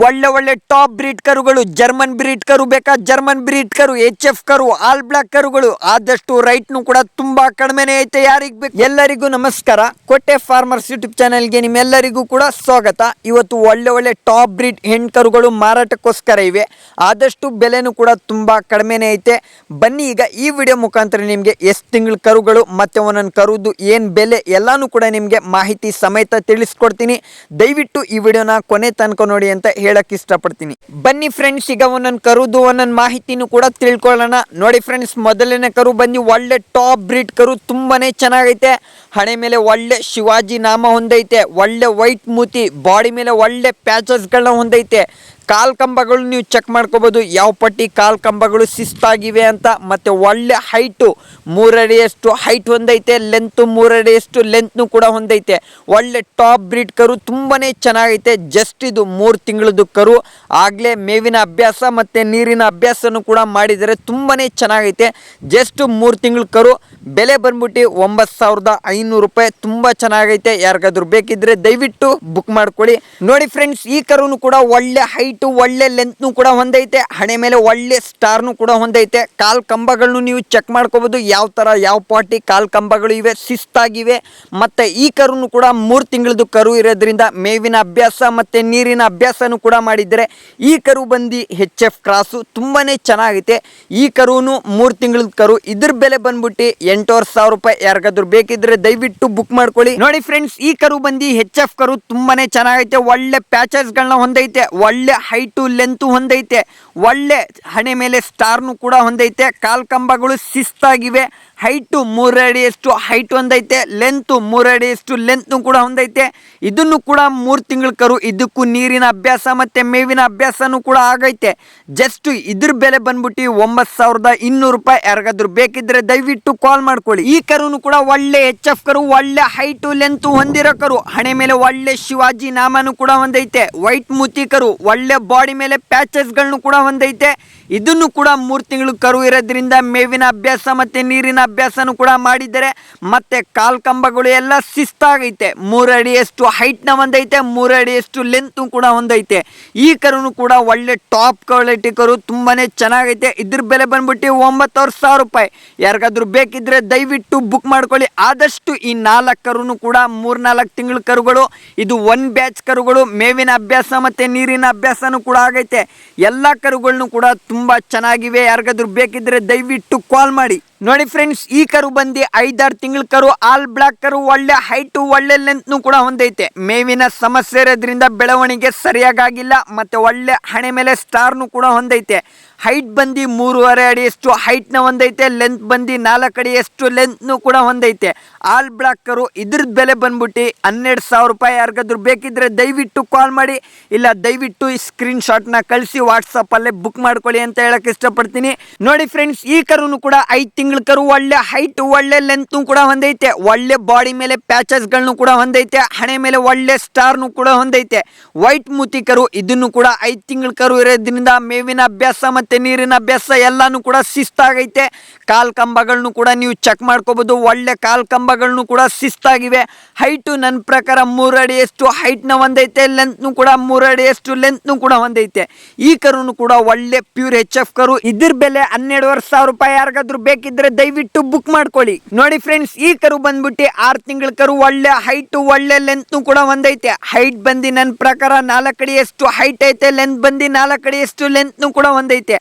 ಒಳ್ಳೆ ಒಳ್ಳೆ top breed ಕರುಗಳು, ಜರ್ಮನ್ ಬ್ರೀಡ್ ಕರು ಬೇಕಾ? ಜರ್ಮನ್ ಬ್ರೀಡ್ ಕರು ಎಚ್ ಎಫ್ ಕರು, ಆಲ್ ಬ್ಲಾಕ್ ಕರುಗಳು. ಆದಷ್ಟು ರೈಟ್ನು ಕೂಡ ತುಂಬಾ ಕಡಿಮೆನೇ ಐತೆ, ಯಾರಿಗ್ ಬೇಕು? ಎಲ್ಲರಿಗೂ ನಮಸ್ಕಾರ. ಕೊಟ್ಟೆ ಫಾರ್ಮರ್ಸ್ ಯೂಟ್ಯೂಬ್ ಚಾನೆಲ್ಗೆ ನಿಮ್ಮೆಲ್ಲರಿಗೂ ಕೂಡ ಸ್ವಾಗತ. ಇವತ್ತು ಒಳ್ಳೆ ಒಳ್ಳೆ ಟಾಪ್ ಬ್ರೀಡ್ ಹೆಣ್ ಕರುಗಳು ಮಾರಾಟಕ್ಕೋಸ್ಕರ ಇವೆ. ಆದಷ್ಟು ಬೆಲೆನೂ ಕೂಡ ತುಂಬಾ ಕಡಿಮೆನೇ ಐತೆ. ಬನ್ನಿ ಈಗ ಈ ವಿಡಿಯೋ ಮುಖಾಂತರ ನಿಮಗೆ ಎಷ್ಟು ತಿಂಗಳ ಕರುಗಳು, ಮತ್ತೆ ಒಂದೊಂದು ಕರುದು ಏನು ಬೆಲೆ ಎಲ್ಲಾನು ಕೂಡ ನಿಮಗೆ ಮಾಹಿತಿ ಸಮೇತ ತಿಳಿಸ್ಕೊಡ್ತೀನಿ. ದಯವಿಟ್ಟು ಈ ವಿಡಿಯೋನ ಕೊನೆ ತನಕ ನೋಡಿ ಅಂತ ಹೇಳಕ್ ಇಷ್ಟಪಡ್ತೀನಿ. ಬನ್ನಿ ಫ್ರೆಂಡ್ಸ್ ಈಗ ಒಂದೊಂದು ಕರುದು, ಒಂದೊಂದು ಮಾಹಿತಿನೂ ಕೂಡ ತಿಳ್ಕೊಳ್ಳೋಣ. ನೋಡಿ ಫ್ರೆಂಡ್ಸ್ ಮೊದಲನೇ ಕರು ಬಂದು ಒಳ್ಳೆ ಟಾಪ್ ಬ್ರೀಡ್ ಕರು, ತುಂಬಾನೇ ಚೆನ್ನಾಗೈತೆ. ಹಣೆ ಮೇಲೆ ಒಳ್ಳೆ ಶಿವಾಜಿ ನಾಮ ಹೊಂದೈತೆ, ಒಳ್ಳೆ ವೈಟ್ ಮೂತಿ, ಬಾಡಿ ಮೇಲೆ ಒಳ್ಳೆ ಪ್ಯಾಚಸ್ಗಳನ್ನ ಹೊಂದೈತೆ. ಕಾಲ್ ಕಂಬಗಳು ನೀವು ಚೆಕ್ ಮಾಡ್ಕೋಬೋದು, ಯಾವ ಪಟ್ಟಿ ಕಾಲ್ ಕಂಬಗಳು ಶಿಸ್ತಾಗಿವೆ ಅಂತ, ಮತ್ತು ಒಳ್ಳೆ ಹೈಟು ಮೂರಡಿಯಷ್ಟು ಹೈಟ್ ಹೊಂದೈತೆ ಲೆಂತು ಮೂರಡಿಯಷ್ಟು ಲೆಂತ್ನು ಕೂಡ ಹೊಂದೈತೆ. ಒಳ್ಳೆ ಟಾಪ್ ಬ್ರೀಡ್ ಕರು ತುಂಬಾ ಚೆನ್ನಾಗೈತೆ ಜಸ್ಟ್ ಇದು ಮೂರು ತಿಂಗಳದ್ದು ಕರು. ಆಗಲೇ ಮೇವಿನ ಅಭ್ಯಾಸ ಮತ್ತು ನೀರಿನ ಅಭ್ಯಾಸನೂ ಕೂಡ ಮಾಡಿದರೆ ತುಂಬಾ ಚೆನ್ನಾಗೈತೆ. ಜಸ್ಟ್ ಮೂರು ತಿಂಗಳ ಕರು. ಬೆಲೆ ಬಂದ್ಬಿಟ್ಟು ಒಂಬತ್ತು ಸಾವಿರದ ರೂಪಾಯಿ ತುಂಬಾ ಚೆನ್ನಾಗೈತೆ. ಯಾರಿಗಾದ್ರೂ ಬೇಕಿದ್ರೆ ದಯವಿಟ್ಟು ಬುಕ್ ಮಾಡ್ಕೊಳ್ಳಿ. ನೋಡಿ ಫ್ರೆಂಡ್ಸ್ ಈ ಕರುನು ಕೂಡ ಒಳ್ಳೆ ಹೈಟು ಒಳ್ಳೆ ಲೆಂತ್ನು ಕೂಡ ಹೊಂದೈತೆ. ಹಣೆ ಮೇಲೆ ಒಳ್ಳೆ ಸ್ಟಾರ್ನು ಕೂಡ ಹೊಂದೈತೆ. ಕಾಲ್ ಕಂಬಗಳನ್ನು ನೀವು ಚೆಕ್ ಮಾಡ್ಕೋಬಹುದು ಯಾವ ತರ, ಯಾವ ಪಾಟಿ ಕಾಲ್ ಕಂಬಗಳು ಇವೆ, ಶಿಸ್ತಾಗಿವೆ. ಮತ್ತೆ ಈ ಕರುನು ಕೂಡ ಮೂರು ತಿಂಗಳದ್ದು ಕರು ಇರೋದ್ರಿಂದ ಮೇವಿನ ಅಭ್ಯಾಸ ಮತ್ತೆ ನೀರಿನ ಅಭ್ಯಾಸನೂ ಕೂಡ ಮಾಡಿದ್ರೆ ಈ ಕರು ಬಂದು ಹೆಚ್ ಎಫ್ ಕ್ರಾಸು ತುಂಬಾನೇ ಚೆನ್ನಾಗೈತೆ. ಈ ಕರುನು ಮೂರು ತಿಂಗಳದ ಕರು. ಇದ್ರ ಬೆಲೆ ಬಂದ್ಬಿಟ್ಟು ಎಂಟೂವರೆ ಸಾವಿರ ರೂಪಾಯಿ. ಯಾರಿಗಾದ್ರೂ ಬೇಕಿದ್ರೆ ದಯವಿಟ್ಟು ಬುಕ್ ಮಾಡ್ಕೊಳ್ಳಿ. ನೋಡಿ ಫ್ರೆಂಡ್ಸ್ ಈ ಕರು ಬಂದು ಹೆಚ್ ಎಫ್ ಕರು ತುಂಬಾನೇ ಚೆನ್ನಾಗೈತೆ. ಒಳ್ಳೆ ಪ್ಯಾಚಸ್ ಗಳನ್ನ ಹೊಂದೈತೆ. ಒಳ್ಳೆ ಹೈಟು ಲೆಂತ್ ಹೊಂದೈತೆ. ಒಳ್ಳೆ ಹಣೆ ಮೇಲೆ ಸ್ಟಾರ್ನು ಕೂಡ ಹೊಂದೈತೆ. ಕಾಲ್ ಕಂಬಗಳು ಶಿಸ್ತಾಗಿವೆ. ಹೈಟು ಮೂರಡಿ ಎಷ್ಟು ಹೈಟ್ ಒಂದೈತೆ ಲೆಂತು ಮೂರಡಿ ಎಷ್ಟು ಲೆಂತ್ನು ಕೂಡ ಒಂದೈತೆ. ಇದನ್ನು ಕೂಡ ಮೂರು ತಿಂಗಳ ಕರು ಇದಕ್ಕೂ ನೀರಿನ ಅಭ್ಯಾಸ ಮತ್ತು ಮೇವಿನ ಅಭ್ಯಾಸನೂ ಕೂಡ ಆಗೈತೆ. ಜಸ್ಟ್ ಇದ್ರ ಬೆಲೆ ಬಂದ್ಬಿಟ್ಟು ಒಂಬತ್ತು ಸಾವಿರದ ಇನ್ನೂರು ರೂಪಾಯಿ. ಯಾರಿಗಾದ್ರೂ ಬೇಕಿದ್ರೆ ದಯವಿಟ್ಟು ಕಾಲ್ ಮಾಡ್ಕೊಳ್ಳಿ. ಈ ಕರುನು ಕೂಡ ಒಳ್ಳೆ ಎಚ್ ಎಫ್ ಕರು, ಒಳ್ಳೆ ಹೈಟು ಲೆಂತ್ ಹೊಂದಿರೋ ಕರು. ಹಣೆ ಮೇಲೆ ಒಳ್ಳೆ ಶಿವಾಜಿ ನಾಮನು ಕೂಡ ಒಂದೈತೆ. ವೈಟ್ ಮೂತಿ ಕರು, ಒಳ್ಳೆ ಬಾಡಿ ಮೇಲೆ ಪ್ಯಾಚಸ್ಗಳನ್ನು ಕೂಡ ಹೊಂದೈತೆ ಇದನ್ನು ಕೂಡ ಮೂರು ತಿಂಗಳು ಕರು ಇರೋದ್ರಿಂದ ಮೇವಿನ ಅಭ್ಯಾಸ ಮತ್ತು ನೀರಿನ ಅಭ್ಯಾಸನೂ ಕೂಡ ಮಾಡಿದ್ದಾರೆ ಮತ್ತೆ ಕಾಲ್ ಕಂಬಗಳು ಎಲ್ಲ ಶಿಸ್ತಾಗೈತೆ. ಮೂರು ಅಡಿಯಷ್ಟು ಹೈಟ್ನ ಒಂದೈತೆ ಮೂರು ಅಡಿಯಷ್ಟು ಲೆಂತು ಕೂಡ ಹೊಂದೈತೆ. ಈ ಕರುನು ಕೂಡ ಒಳ್ಳೆ ಟಾಪ್ ಕ್ವಾಲಿಟಿ ಕರು ತುಂಬಾ ಚೆನ್ನಾಗೈತೆ. ಇದ್ರ ಬೆಲೆ ಬಂದ್ಬಿಟ್ಟು ಒಂಬತ್ತುವರೆ ಸಾವಿರ ರೂಪಾಯಿ. ಯಾರಿಗಾದ್ರೂ ಬೇಕಿದ್ರೆ ದಯವಿಟ್ಟು ಬುಕ್ ಮಾಡ್ಕೊಳ್ಳಿ. ಆದಷ್ಟು ಈ ನಾಲ್ಕು ಕರುನು ಕೂಡ ಮೂರ್ನಾಲ್ಕು ತಿಂಗಳ ಕರುಗಳು, ಇದು ಒನ್ ಬ್ಯಾಚ್ ಕರುಗಳು, ಮೇವಿನ ಅಭ್ಯಾಸ ಮತ್ತು ನೀರಿನ ಅಭ್ಯಾಸನೂ ಕೂಡ ಆಗೈತೆ. ಎಲ್ಲ ಕರುಗಳನ್ನು ಕೂಡ ತುಂಬ ಚೆನ್ನಾಗಿವೆ. ಯಾರಿಗಾದ್ರೂ ಬೇಕಿದ್ರೆ ದಯವಿಟ್ಟು ಕಾಲ್ ಮಾಡಿ. ನೋಡಿ ಫ್ರೆಂಡ್ಸ್, ಈ ಕರು ಬಂದು ಐದಾರು ತಿಂಗಳ ಕರು, ಆಲ್ ಬ್ಲಾಕ್ ಕರು ಒಳ್ಳೆ ಹೈಟು ಒಳ್ಳೆ ಲೆಂತ್ನು ಕೂಡ ಹೊಂದೈತೆ. ಮೇವಿನ ಸಮಸ್ಯೆ ಇರೋದ್ರಿಂದ ಬೆಳವಣಿಗೆ ಸರಿಯಾಗಿಲ್ಲ ಮತ್ತೆ ಒಳ್ಳೆ ಹಣೆ ಮೇಲೆ ಸ್ಟಾರ್ನು ಕೂಡ ಹೊಂದೈತೆ. ಹೈಟ್ ಬಂದು ಮೂರುವರೆ ಅಡಿ ಎಷ್ಟು? ಹೈಟ್ನ ಹೊಂದೈತೆ ಲೆಂತ್ ಬಂದು ನಾಲ್ಕು ಅಡಿ ಎಷ್ಟು? ಲೆಂತ್ನು ಕೂಡ ಹೊಂದೈತೆ ಆಲ್ ಬ್ಲಾಕರು ಕರು ಇದ್ರದ್ದು ಬೆಲೆ ಬಂದ್ಬಿಟ್ಟು ಹನ್ನೆರಡು ಸಾವಿರ ರೂಪಾಯಿ ಯಾರಿಗಾದ್ರೂ ಬೇಕಿದ್ರೆ ದಯವಿಟ್ಟು ಕಾಲ್ ಮಾಡಿ, ಇಲ್ಲ ದಯವಿಟ್ಟು ಈ ಸ್ಕ್ರೀನ್ ಶಾಟ್ನ ಕಳಿಸಿ ವಾಟ್ಸಪ್ಪಲ್ಲೇ ಬುಕ್ ಮಾಡ್ಕೊಳ್ಳಿ ಅಂತ ಹೇಳಕ್ಕೆ ಇಷ್ಟಪಡ್ತೀನಿ. ನೋಡಿ ಫ್ರೆಂಡ್ಸ್ ಈ ಕರುನು ಕೂಡ ಐದು ತಿಂಗಳ ಕರು ಒಳ್ಳೆ ಹೈಟ್ ಒಳ್ಳೆ ಲೆಂತ್ನು ಕೂಡ ಹೊಂದೈತೆ ಒಳ್ಳೆ ಬಾಡಿ ಮೇಲೆ ಪ್ಯಾಚಸ್ಗಳನ್ನು ಕೂಡ ಹೊಂದೈತೆ ಹಣೆ ಮೇಲೆ ಒಳ್ಳೆ ಸ್ಟಾರ್ನು ಕೂಡ ಹೊಂದೈತೆ ವೈಟ್ ಮೂತಿ ಕರು ಇದನ್ನು ಕೂಡ ಐದು ತಿಂಗಳ ಕರು ಇರೋದ್ರಿಂದ ಮೇವಿನ ಅಭ್ಯಾಸ ಮತ್ತೆ ನೀರಿನ ಬೆಸ್ಸ ಎಲ್ಲನೂ ಕೂಡ ಶಿಸ್ತಾಗೈತೆ. ಕಾಲು ಕಂಬಗಳನ್ನು ಕೂಡ ನೀವು ಚೆಕ್ ಮಾಡ್ಕೋಬೋದು. ಒಳ್ಳೆ ಕಾಲು ಕಂಬಗಳನ್ನು ಕೂಡ ಶಿಸ್ತಾಗಿವೆ. ಹೈಟು ನನ್ನ ಪ್ರಕಾರ ಮೂರು ಅಡಿಯಷ್ಟು ಹೈಟ್ನ ಒಂದೈತೆ ಲೆಂತ್ನು ಕೂಡ ಮೂರು ಅಡಿಯಷ್ಟು ಲೆಂತ್ನು ಕೂಡ ಒಂದೈತೆ ಈ ಕರುನು ಕೂಡ ಒಳ್ಳೆ ಪ್ಯೂರ್ ಎಚ್ ಎಫ್ ಕರು. ಇದ್ರ ಬೆಲೆ ಹನ್ನೆರಡುವರೆ ಸಾವಿರ ರೂಪಾಯಿ ಯಾರಿಗಾದ್ರೂ ಬೇಕಿದ್ರೆ ದಯವಿಟ್ಟು ಬುಕ್ ಮಾಡ್ಕೊಳ್ಳಿ. ನೋಡಿ ಫ್ರೆಂಡ್ಸ್ ಈ ಕರು ಬಂದ್ಬಿಟ್ಟು ಆರು ತಿಂಗಳ ಕರು ಒಳ್ಳೆ ಹೈಟು ಒಳ್ಳೆ ಲೆಂತ್ನು ಕೂಡ ಒಂದೈತೆ ಹೈಟ್ ಬಂದು ನನ್ನ ಪ್ರಕಾರ ನಾಲ್ಕು ಅಡಿಯಷ್ಟು ಹೈಟ್ ಐತೆ. ಲೆಂತ್ ಬಂದು ನಾಲ್ಕು ಅಡಿಯಷ್ಟು ಲೆಂತ್ನು ಕೂಡ ಹೊಂದೈತೆ.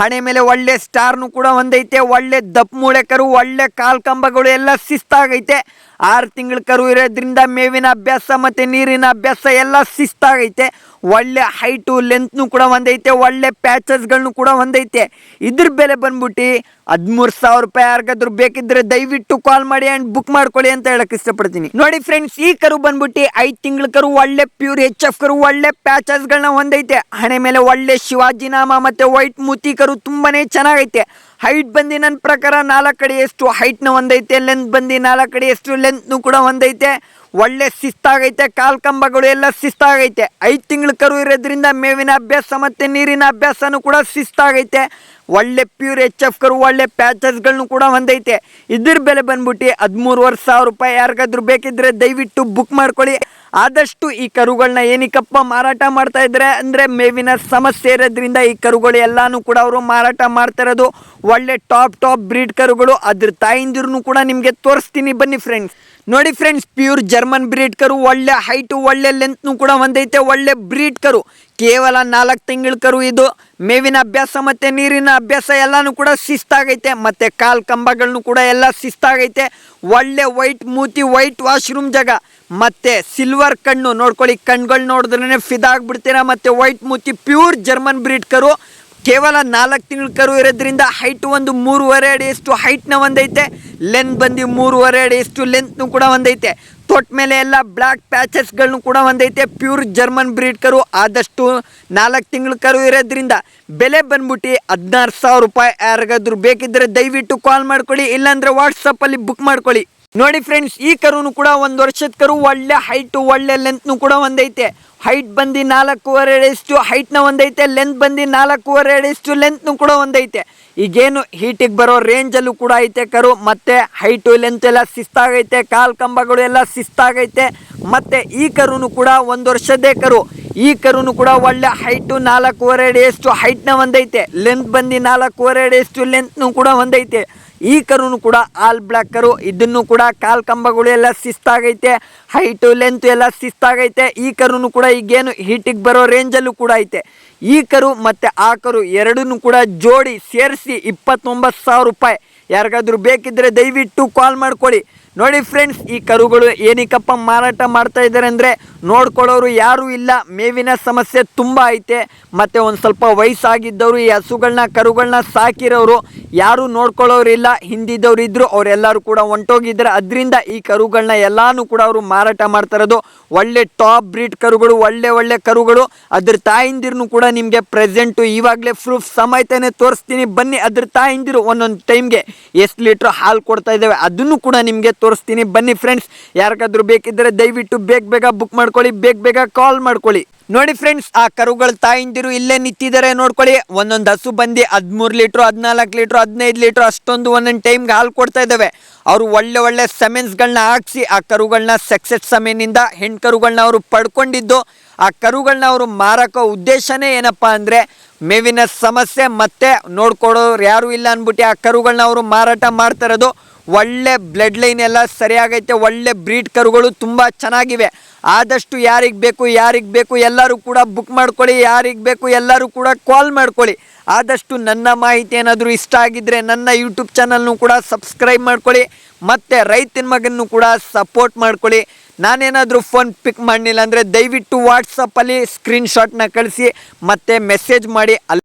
ಹಣೆ ಮೇಲೆ ಒಳ್ಳೆ ಸ್ಟಾರ್ನು ಕೂಡ ಹೊಂದೈತೆ ಒಳ್ಳೆ ದಪ್ಪ ಮೂಳೆ ಕರು ಒಳ್ಳೆ ಕಾಲ್ ಕಂಬಗಳು ಎಲ್ಲ ಶಿಸ್ತಾಗೈತೆ. ಆರು ತಿಂಗಳ ಕರು ಇರೋದ್ರಿಂದ ಮೇವಿನ ಅಭ್ಯಾಸ ಮತ್ತು ನೀರಿನ ಅಭ್ಯಾಸ ಎಲ್ಲ ಶಿಸ್ತಾಗೈತೆ. ಒಳ್ಳೆ ಹೈಟು ಲೆಂತ್ನು ಕೂಡ ಹೊಂದೈತೆ ಒಳ್ಳೆ ಪ್ಯಾಚಸ್ಗಳನ್ನು ಕೂಡ ಹೊಂದೈತೆ ಇದ್ರ ಬೆಲೆ ಬಂದ್ಬಿಟ್ಟು ಹದಿಮೂರು ಸಾವಿರ ರೂಪಾಯಿ ಯಾರಿಗಾದ್ರೂ ಬೇಕಿದ್ರೆ ದಯವಿಟ್ಟು ಕಾಲ್ ಮಾಡಿ ಆ್ಯಂಡ್ ಬುಕ್ ಮಾಡ್ಕೊಳ್ಳಿ ಅಂತ ಹೇಳಕ್ಕೆ ಇಷ್ಟಪಡ್ತೀನಿ. ನೋಡಿ ಫ್ರೆಂಡ್ಸ್ ಈ ಕರು ಬಂದ್ಬಿಟ್ಟು ಐದು ತಿಂಗಳ ಕರು ಒಳ್ಳೆ ಪ್ಯೂರ್ ಎಚ್ ಎಫ್ ಕರು, ಒಳ್ಳೆ ಪ್ಯಾಚಸ್ಗಳನ್ನ ಹೊಂದೈತೆ ಹಣೆ ಮೇಲೆ ಒಳ್ಳೆ ಶಿವಾಜಿನಾಮ ಮತ್ತು ವೈಟ್ ಮೂತಿ ತುಂಬಾನೇ ಚೆನ್ನಾಗೈತೆ. ಹೈಟ್ ಬಂದು ನನ್ನ ಪ್ರಕಾರ ನಾಲ್ಕು ಕಡೆ ಎಷ್ಟು ಹೈಟ್ನ ಒಂದೈತೆ ಲೆಂತ್ ಬಂದು ನಾಲ್ಕು ಕಡೆ ಎಷ್ಟು ಲೆಂತ್ನು ಕೂಡ ಒಂದೈತೆ. ಒಳ್ಳೆ ಶಿಸ್ತಾಗೈತೆ, ಕಾಲ್ ಕಂಬಗಳು ಎಲ್ಲ ಶಿಸ್ತಾಗೈತೆ. ಐದು ತಿಂಗಳ ಕರು ಇರೋದ್ರಿಂದ ಮೇವಿನ ಅಭ್ಯಾಸ ಮತ್ತು ನೀರಿನ ಅಭ್ಯಾಸನೂ ಕೂಡ ಶಿಸ್ತಾಗೈತೆ. ಒಳ್ಳೆ ಪ್ಯೂರ್ ಎಚ್ ಎಫ್ ಕರು, ಒಳ್ಳೆ ಪ್ಯಾಚಸ್ಗಳನ್ನು ಕೂಡ ಹೊಂದೈತೆ ಇದ್ರ ಬೆಲೆ ಬಂದ್ಬಿಟ್ಟು ಹದಿಮೂರುವರೆ ಸಾವಿರ ರೂಪಾಯಿ. ಯಾರಿಗಾದ್ರೂ ಬೇಕಿದ್ರೆ ದಯವಿಟ್ಟು ಬುಕ್ ಮಾಡ್ಕೊಳ್ಳಿ. ಆದಷ್ಟು ಈ ಕರುಗಳನ್ನ ಏನಕ್ಕಪ್ಪ ಮಾರಾಟ ಮಾಡ್ತಾ ಇದ್ದಾರೆ ಅಂದರೆ ಮೇವಿನ ಸಮಸ್ಯೆ ಇರೋದ್ರಿಂದ ಈ ಕರುಗಳು ಎಲ್ಲಾನು ಕೂಡ ಅವರು ಮಾರಾಟ ಮಾಡ್ತಾ ಇರೋದು. ಒಳ್ಳೆ ಟಾಪ್ ಟಾಪ್ ಬ್ರೀಡ್ ಕರುಗಳು ಅದ್ರ ತಾಯಿಂದಿರು ಕೂಡ ನಿಮಗೆ ತೋರಿಸ್ತೀನಿ ಬನ್ನಿ ಫ್ರೆಂಡ್ಸ್ ನೋಡಿ ಫ್ರೆಂಡ್ಸ್ ಪ್ಯೂರ್ ಜರ್ಮನ್ ಬ್ರೀಡ್ ಕರು, ಒಳ್ಳೆ ಹೈಟು ಒಳ್ಳೆ ಲೆಂತ್ನು ಕೂಡ ಒಂದೈತೆ, ಒಳ್ಳೆ ಬ್ರೀಡ್ ಕರು. ಕೇವಲ ನಾಲ್ಕು ತಿಂಗಳ ಕರು ಇದು. ಮೇವಿನ ಅಭ್ಯಾಸ ಮತ್ತು ನೀರಿನ ಅಭ್ಯಾಸ ಎಲ್ಲಾನು ಕೂಡ ಶಿಸ್ತಾಗೈತೆ, ಮತ್ತು ಕಾಲು ಕಂಬಗಳನ್ನು ಕೂಡ ಎಲ್ಲ ಶಿಸ್ತಾಗೈತೆ. ಒಳ್ಳೆ ವೈಟ್ ಮೂತಿ ವೈಟ್ ವಾಶ್ರೂಮ್ ಜಾಗ. ಮತ್ತು ಸಿಲ್ವರ್ ಕಣ್ಣು ನೋಡ್ಕೊಳ್ಳಿ, ಕಣ್ಗಳು ನೋಡಿದ್ರೇ ಫಿದಾಗ್ಬಿಡ್ತೀರಾ ಮತ್ತೆ ವೈಟ್ ಮೂತಿ ಪ್ಯೂರ್ ಜರ್ಮನ್ ಬ್ರೀಡ್ ಕರು. ಕೇವಲ ನಾಲ್ಕು ತಿಂಗಳ ಕರು ಇರೋದ್ರಿಂದ ಹೈಟ್ ಒಂದು ಮೂರುವರೆ ಅಡಿಯಷ್ಟು ಹೈಟ್ನ ಒಂದೈತೆ. ಲೆಂತ್ ಬಂದು ಮೂರುವರೆ ಅಡಿಯಷ್ಟು ಲೆಂತ್ನು ಕೂಡ ಒಂದೈತೆ. ತೊಟ್ಟ ಮೇಲೆ ಎಲ್ಲ ಬ್ಲ್ಯಾಕ್ ಪ್ಯಾಚಸ್ಗಳನ್ನು ಕೂಡ ಒಂದೈತೆ. ಪ್ಯೂರ್ ಜರ್ಮನ್ ಬ್ರೀಡ್ ಕರು. ಆದಷ್ಟು ನಾಲ್ಕು ತಿಂಗಳ ಕರು ಇರೋದ್ರಿಂದ ಬೆಲೆ ಬಂದ್ಬಿಟ್ಟು ಹದಿನಾರು ಸಾವಿರ ರೂಪಾಯಿ ಯಾರಿಗಾದ್ರೂ ಬೇಕಿದ್ದರೆ ದಯವಿಟ್ಟು ಕಾಲ್ ಮಾಡ್ಕೊಳ್ಳಿ. ಇಲ್ಲಾಂದರೆ ವಾಟ್ಸಪ್ಪಲ್ಲಿ ಬುಕ್ ಮಾಡ್ಕೊಳ್ಳಿ. ನೋಡಿ ಫ್ರೆಂಡ್ಸ್ ಈ ಕರುನು ಕೂಡ ಒಂದು ವರ್ಷದ ಕರು, ಒಳ್ಳೆ ಹೈಟು ಒಳ್ಳೆ ಲೆಂತ್ನು ಕೂಡ ಒಂದೈತೆ. ಹೈಟ್ ಬಂದು ನಾಲ್ಕೂವರೆ ಅಡಿಯಷ್ಟು ಹೈಟ್ನ ಒಂದೈತೆ ಲೆಂತ್ ಬಂದು ನಾಲ್ಕೂವರೆ ಅಡಿಯಷ್ಟು ಲೆಂತ್ನು ಕೂಡ ಒಂದೈತೆ. ಈಗೇನು ಹೀಟಿಗೆ ಬರೋ ರೇಂಜಲ್ಲೂ ಕೂಡ ಐತೆ ಕರು, ಮತ್ತು ಹೈಟು ಲೆಂತ್ ಎಲ್ಲ ಶಿಸ್ತಾಗೈತೆ, ಕಾಲು ಕಂಬಗಳು ಎಲ್ಲ ಶಿಸ್ತಾಗೈತೆ. ಮತ್ತು ಈ ಕರುನು ಕೂಡ ಒಂದು ವರ್ಷದ್ದೇ ಕರು. ಈ ಕರುನು ಕೂಡ ಒಳ್ಳೆ ಹೈಟು ನಾಲ್ಕೂವರೆ ಅಡಿಯಷ್ಟು ಹೈಟ್ನ ಒಂದೈತೆ ಲೆಂತ್ ಬಂದು ನಾಲ್ಕೂವರೆ ಅಡಿಯಷ್ಟು ಲೆಂತ್ನು ಕೂಡ ಒಂದೈತೆ ಈ ಕರುನು ಕೂಡ ಆಲ್ ಬ್ಲ್ಯಾಕ್ ಕರು. ಇದನ್ನು ಕೂಡ ಕಾಲ್ ಕಂಬಗಳು ಎಲ್ಲ ಶಿಸ್ತಾಗೈತೆ ಹೈಟು ಲೆಂತ್ ಎಲ್ಲ ಶಿಸ್ತಾಗೈತೆ ಈ ಕರುನು ಕೂಡ ಈಗೇನು ಹೀಟಿಗೆ ಬರೋ ರೇಂಜಲ್ಲೂ ಕೂಡ ಐತೆ. ಈ ಕರು ಮತ್ತು ಆ ಕರು ಎರಡನ್ನೂ ಕೂಡ ಜೋಡಿ ಸೇರಿಸಿ ಇಪ್ಪತ್ತೊಂಬತ್ತು ಸಾವಿರ ರೂಪಾಯಿ. ಯಾರಿಗಾದ್ರೂ ಬೇಕಿದ್ದರೆ ದಯವಿಟ್ಟು ಕಾಲ್ ಮಾಡ್ಕೊಳ್ಳಿ. ನೋಡಿ ಫ್ರೆಂಡ್ಸ್ ಈ ಕರುಗಳು ಏನಕ್ಕಪ್ಪ ಮಾರಾಟ ಮಾಡ್ತಾ ಇದ್ದಾರೆ ಅಂದರೆ ನೋಡ್ಕೊಳ್ಳೋರು ಯಾರೂ ಇಲ್ಲ. ಮೇವಿನ ಸಮಸ್ಯೆ ತುಂಬ ಐತೆ. ಮತ್ತು ಒಂದು ಸ್ವಲ್ಪ ವಯಸ್ಸಾಗಿದ್ದವರು, ಈ ಹಸುಗಳನ್ನ ಕರುಗಳನ್ನ ಸಾಕಿರೋರು ಯಾರೂ ನೋಡ್ಕೊಳ್ಳೋರು ಇಲ್ಲ. ಹಿಂದಿದ್ದವ್ರು ಇದ್ದರು ಅವರೆಲ್ಲರೂ ಕೂಡ ಹೊಂಟೋಗಿದ್ದಾರೆ ಅದರಿಂದ ಈ ಕರುಗಳನ್ನ ಎಲ್ಲಾನು ಕೂಡ ಅವರು ಮಾರಾಟ ಮಾಡ್ತಾ ಇರೋದು. ಒಳ್ಳೆ ಟಾಪ್ ಬ್ರೀಡ್ ಕರುಗಳು, ಒಳ್ಳೆ ಒಳ್ಳೆ ಕರುಗಳು. ಅದ್ರ ತಾಯಿಂದಿರನು ಕೂಡ ನಿಮಗೆ ಪ್ರೆಸೆಂಟು ಇವಾಗಲೇ ಪ್ರೂಫ್ ಸಮೇತನೇ ತೋರಿಸ್ತೀನಿ. ಬನ್ನಿ, ಅದ್ರ ತಾಯಿಂದಿರು ಒಂದೊಂದು ಟೈಮ್ಗೆ ಎಷ್ಟು ಲೀಟ್ರ್ ಹಾಲು ಕೊಡ್ತಾ ಇದ್ದಾವೆ, ಅದನ್ನು ಕೂಡ ನಿಮಗೆ ತೋರಿಸ್ತೀನಿ. ಬನ್ನಿ ಫ್ರೆಂಡ್ಸ್ ಯಾರಿಗಾದ್ರೂ ಬೇಕಿದ್ದರೆ ದಯವಿಟ್ಟು ಬೇಗ ಬೇಗ ಬುಕ್ ಮಾಡ್ಕೊಳ್ಳಿ, ಬೇಗ ಬೇಗ ಕಾಲ್ ಮಾಡ್ಕೊಳ್ಳಿ. ನೋಡಿ ಫ್ರೆಂಡ್ಸ್ ಆ ಕರುಗಳ ತಾಯಿಂದಿರು ಇಲ್ಲೇ ನಿಂತಿದ್ದಾರೆ ನೋಡ್ಕೊಳ್ಳಿ. ಒಂದೊಂದು ಹಸು ಬಂದು ಹದಿಮೂರು ಲೀಟ್ರು, ಹದಿನಾಲ್ಕು ಲೀಟ್ರ್, ಹದಿನೈದು ಲೀಟ್ರ್, ಅಷ್ಟೊಂದು ಒಂದೊಂದು ಟೈಮ್ಗೆ ಹಾಲು ಕೊಡ್ತಾ ಇದ್ದಾವೆ. ಅವರು ಒಳ್ಳೆ ಒಳ್ಳೆ ಸೆಮೆನ್ಸ್ಗಳನ್ನ ಹಾಕ್ಸಿ, ಆ ಕರುಗಳನ್ನ ಸಕ್ಸೆಸ್ ಸಮೆನಿಂದ ಹೆಣ್ಣು ಕರುಗಳನ್ನ ಅವರು ಪಡ್ಕೊಂಡಿದ್ದು. ಆ ಕರುಗಳನ್ನ ಅವರು ಮಾರಕೋ ಉದ್ದೇಶನೇ ಏನಪ್ಪ ಅಂದರೆ, ಮೇವಿನ ಸಮಸ್ಯೆ ಮತ್ತೆ ನೋಡ್ಕೊಡೋರು ಯಾರೂ ಇಲ್ಲ ಅಂದ್ಬಿಟ್ಟು ಆ ಕರುಗಳನ್ನ ಅವರು ಮಾರಾಟ ಮಾಡ್ತಾ ಇರೋದು. ಒಳ್ಳೆ ಬ್ಲಡ್ ಲೈನ್ ಎಲ್ಲ ಸರಿಯಾಗೈತೆ, ಒಳ್ಳೆ ಬ್ರೀಡ್ ಕರುಗಳು ತುಂಬ ಚೆನ್ನಾಗಿವೆ. ಆದಷ್ಟು ಯಾರಿಗೆ ಬೇಕು ಯಾರಿಗೆ ಬೇಕು ಎಲ್ಲರೂ ಕೂಡ ಬುಕ್ ಮಾಡ್ಕೊಳ್ಳಿ, ಯಾರಿಗೆ ಬೇಕು ಎಲ್ಲರೂ ಕೂಡ ಕಾಲ್ ಮಾಡ್ಕೊಳ್ಳಿ. ಆದಷ್ಟು ನನ್ನ ಮಾಹಿತಿ ಏನಾದರೂ ಇಷ್ಟ ಆಗಿದ್ದರೆ ನನ್ನ ಯೂಟ್ಯೂಬ್ ಚಾನಲ್ನು ಕೂಡ ಸಬ್ಸ್ಕ್ರೈಬ್ ಮಾಡ್ಕೊಳ್ಳಿ, ಮತ್ತು ರೈತನ ಮಗನ್ನು ಕೂಡ ಸಪೋರ್ಟ್ ಮಾಡ್ಕೊಳ್ಳಿ. ನಾನೇನಾದರೂ ಫೋನ್ ಪಿಕ್ ಮಾಡಲಿಲ್ಲ ಅಂದರೆ ದಯವಿಟ್ಟು ವಾಟ್ಸಪ್ಪಲ್ಲಿ ಸ್ಕ್ರೀನ್ಶಾಟ್ನ ಕಳಿಸಿ, ಮತ್ತು ಮೆಸೇಜ್ ಮಾಡಿ. ಅಲ್ಲಿ